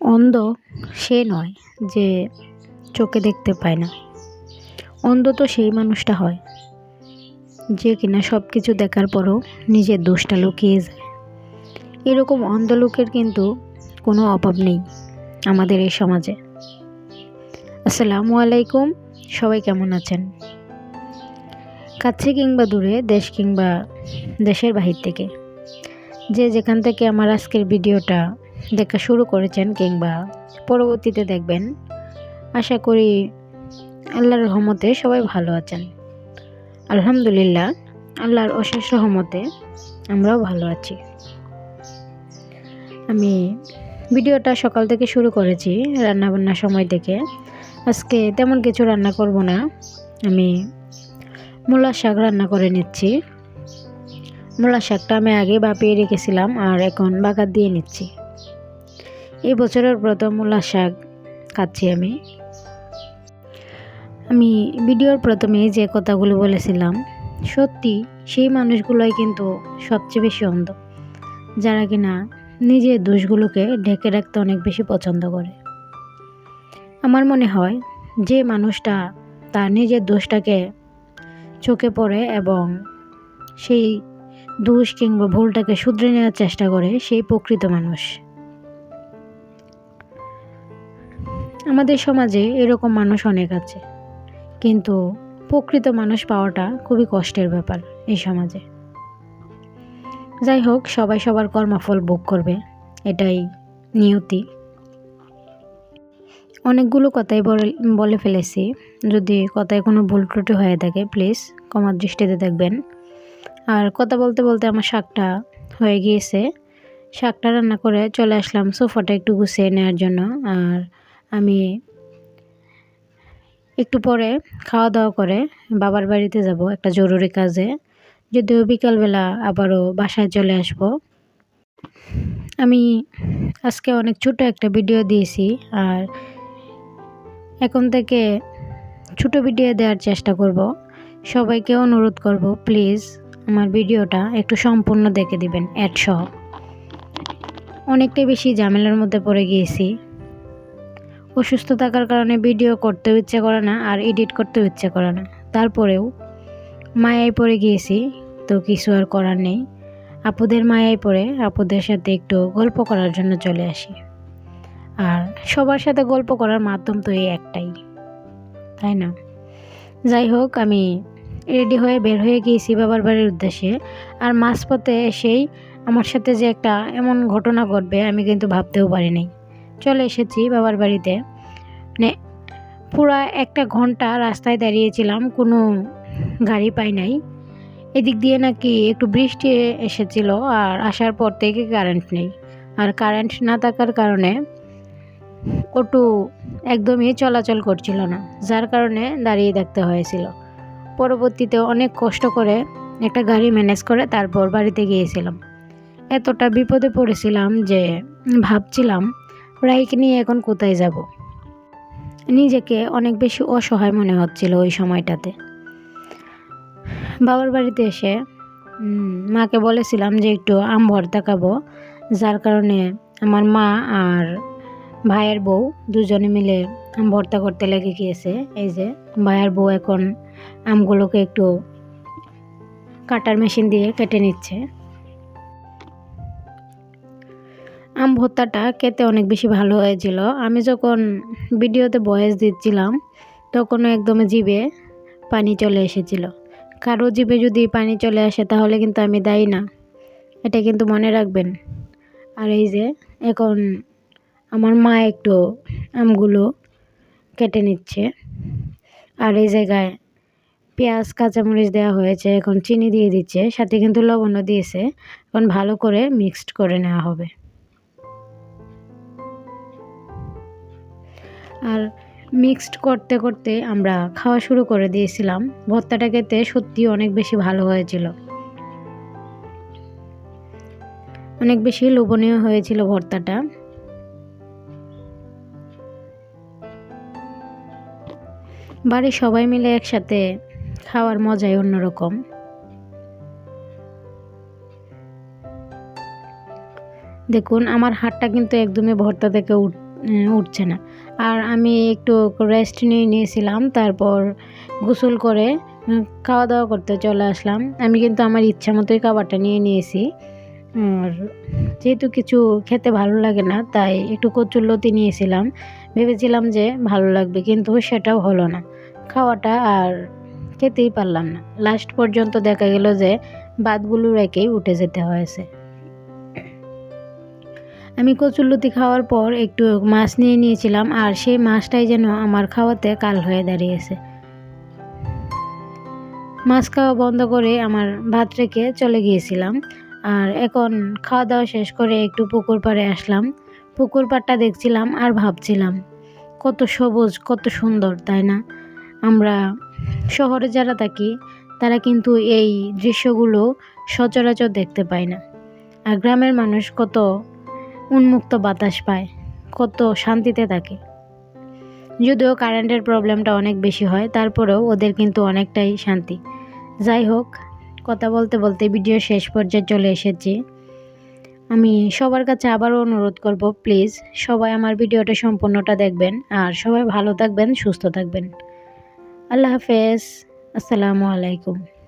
অন্ধ সে নয় যে চোখে দেখতে পায় না। অন্ধ তো সেই মানুষটা হয়, যে কিনা সব কিছু দেখার পরও নিজের দোষটা লুকিয়ে যায়। এরকম অন্ধ লোকের কিন্তু কোনো অভাব নেই আমাদের এই সমাজে। আসসালামু আলাইকুম, সবাই কেমন আছেন? কাছে কিংবা দূরে, দেশ কিংবা দেশের বাহির থেকে। যে যেখান থেকে আমার আজকের ভিডিওটা দেখা শুরু করেছেন কিংবা পরবর্তীতে দেখবেন, আশা করি আল্লাহর রহমতে সবাই ভালো আছেন। আলহামদুলিল্লাহ, আল্লাহর অশেষ রহমতে আমরাও ভালো আছি। আমি ভিডিওটা সকাল থেকে শুরু করেছি রান্নাবান্নার সময় থেকে। আজকে তেমন কিছু রান্না করব না। আমি মূলার শাক রান্না করে নিচ্ছি। মূলার শাকটা আমি আগে বাপিয়ে রেখেছিলাম আর এখন বাগার দিয়ে নিচ্ছি। এই বছরের প্রথম মূলার শাক খাচ্ছি আমি। আমি ভিডিওর প্রথমে যে কথাগুলো বলেছিলাম, সত্যি সেই মানুষগুলোই কিন্তু সবচেয়ে বেশি অন্ধ, যারা কিনা নিজের দোষগুলোকে ঢেকে রাখতে অনেক বেশি পছন্দ করে। আমার মনে হয় যে মানুষটা তার নিজের দোষটাকে চোখে পড়ে এবং সেই দোষ কিংবা ভুলটাকে শুধরে নেওয়ার চেষ্টা করে, সেই প্রকৃত মানুষ। আমাদের সমাজে এরকম মানুষ অনেক আছে। কিন্তু প্রকৃত মানুষ পাওয়াটা খুবই কষ্টের ব্যাপার এই সমাজে। যাই হোক, সবাই সবার কর্মফল ভোগ করবে, এটাই নিয়তি। অনেকগুলো কথাই বলে ফেলেছি। যদি কথায় কোনো ভুল ত্রুটি হয়ে থাকে প্লিজ কমার দৃষ্টিতে দেখবেন। আর কথা বলতে বলতে আমার শাকটা হয়ে গিয়েছে। শাকটা রান্না করে চলে আসলাম, সোফাটা একটু গুছিয়ে নেওয়ার জন্য। আর আমি একটু পরে খাওয়া দাওয়া করে বাবার বাড়িতে যাব একটা জরুরি কাজে। যদিও বিকালবেলা আবারও বাসায় চলে আসব। আমি আজকে অনেক ছোট একটা ভিডিও দিয়েছি আর এখন থেকে ছোট ভিডিও দেওয়ার চেষ্টা করব। সবাইকে অনুরোধ করব প্লিজ আমার ভিডিওটা একটু সম্পূর্ণ দেখে দিবেন অ্যাড সহ। অনেকটাই বেশি ঝামেলার মধ্যে পড়ে গিয়েছি। অসুস্থ থাকার কারণে ভিডিও করতেও ইচ্ছে করে না আর এডিট করতেও ইচ্ছে করে না। তারপরেও মায়ায় পড়ে গিয়েছি, তো কিছু আর করার নেই। আপুদের মায়ায় পড়ে আপুদের সাথে একটু গল্প করার জন্য চলে আসি। আর সবার সাথে গল্প করার মাধ্যম তো এই একটাই। তাই না? যাই হোক, আমি রেডি হয়ে বের হয়ে গিয়েছি বাবার বাড়ির উদ্দেশ্যে। আর মাঝপথে এসেই আমার সাথে যে একটা এমন ঘটনা ঘটবে আমি কিন্তু ভাবতেও পারিনি। চলে এসেছি বাবার বাড়িতে। মানে পুরা একটা ঘণ্টা রাস্তায় দাঁড়িয়েছিলাম, কোনো গাড়ি পাই নাই। এদিক দিয়ে নাকি একটু বৃষ্টি এসেছিল আর আসার পর থেকে কারেন্ট নেই। আর কারেন্ট না থাকার কারণে অটো একদমই চলাচল করছিল না, যার কারণে দাঁড়িয়ে থাকতে হয়েছিল। পরবর্তীতে অনেক কষ্ট করে একটা গাড়ি ম্যানেজ করে তারপর বাড়িতে গিয়েছিলাম। এতটা বিপদে পড়েছিলাম যে ভাবছিলাম রাইকে নিয়ে এখন কোথায় যাব? নিজেকে অনেক বেশি অসহায় মনে হচ্ছিল ওই সময়টাতে। বাবার বাড়িতে এসে মাকে বলেছিলাম যে একটু আম ভর্তা খাব, যার কারণে আমার মা আর ভাইয়ের বউ দুজনে মিলে আম ভর্তা করতে লেগে গিয়েছে। এই যে, ভাইয়ের বউ এখন আমগুলোকে একটু কাটার মেশিন দিয়ে কেটে নিচ্ছে। আম ভর্তাটা খেতে অনেক বেশি ভালো হয়েছিল। আমি যখন ভিডিওতে বয়স দিচ্ছিলাম, তখনও একদমই জিভে পানি চলে এসেছিল। কারও জিভে যদি পানি চলে আসে, তাহলে কিন্তু আমি দায়ী না। এটা কিন্তু মনে রাখবেন। আর এই যে, এখন আমার মা একটু আমগুলো কেটে নিচ্ছে। আর এই জায়গায় পেঁয়াজ, কাঁচামরিচ দেওয়া হয়েছে, এখন চিনি দিয়ে দিচ্ছে, সাথে কিন্তু লবণও দিয়েছে। এখন ভালো করে মিক্সড করে নেওয়া হবে। আর মিক্সড করতে করতে আমরা খাওয়া শুরু করে দিয়েছিলাম। ভর্তাটা খেতে সত্যি অনেক বেশি ভালো হয়েছিল। অনেক বেশি লোভনীয় হয়েছিল ভর্তাটা। বাড়ির সবাই মিলে একসাথে খাওয়ার মজাই অন্যরকম। দেখুন আমার হাতটা কিন্তু একদমই ভর্তা থেকে উম, উঠছে না। আর আমি একটু রেস্ট নিয়ে নিয়েছিলাম, তারপর গোসল করে খাওয়া দাওয়া করতে চলে আসলাম। আমি কিন্তু আমার ইচ্ছা মতোই খাবারটা নিয়ে নিয়েছি। আর যেহেতু কিছু খেতে ভালো লাগে না, তাই একটু কচুরলতি নিয়েছিলাম। ভেবেছিলাম যে ভালো লাগবে, কিন্তু সেটাও হলো না। খাওয়াটা আর খেতেই পারলাম না। লাস্ট পর্যন্ত দেখা গেল যে বাদগুলো রেখেই উঠে যেতে হয়েছে। আমি কচুরলতি খাওয়ার পর একটু মাছ নিয়ে নিয়েছিলাম আর সেই মাছটাই যেন আমার খাওয়াতে কাল হয়ে দাঁড়িয়েছে। মাছ খাওয়া বন্ধ করে আমার ভাত রেখে চলে গিয়েছিলাম আর এখন খাওয়া দাওয়া শেষ করে একটু পুকুর পাড়ে আসলাম। পুকুর পাড়টা দেখছিলাম আর ভাবছিলাম, কত সবুজ, কত সুন্দর, তাই না? আমরা শহরে যারা থাকি, তারা কিন্তু এই দৃশ্যগুলো সচরাচর দেখতে পায় না। আর গ্রামের মানুষ কত উন্মুক্ত বাতাস পায়, কত শান্তিতে থাকে। যদিও কারেন্টের প্রবলেমটা অনেক বেশি হয়, তারপরেও ওদের কিন্তু অনেকটাই শান্তি। যাই হোক, কথা বলতে বলতে ভিডিও শেষ পর্যায়ে চলে এসেছি। আমি সবার কাছে আবারও অনুরোধ করব, প্লিজ সবাই আমার ভিডিওটা সম্পূর্ণটা দেখবেন, আর সবাই ভালো থাকবেন, সুস্থ থাকবেন। আল্লাহ হাফেজ, আসসালামু আলাইকুম।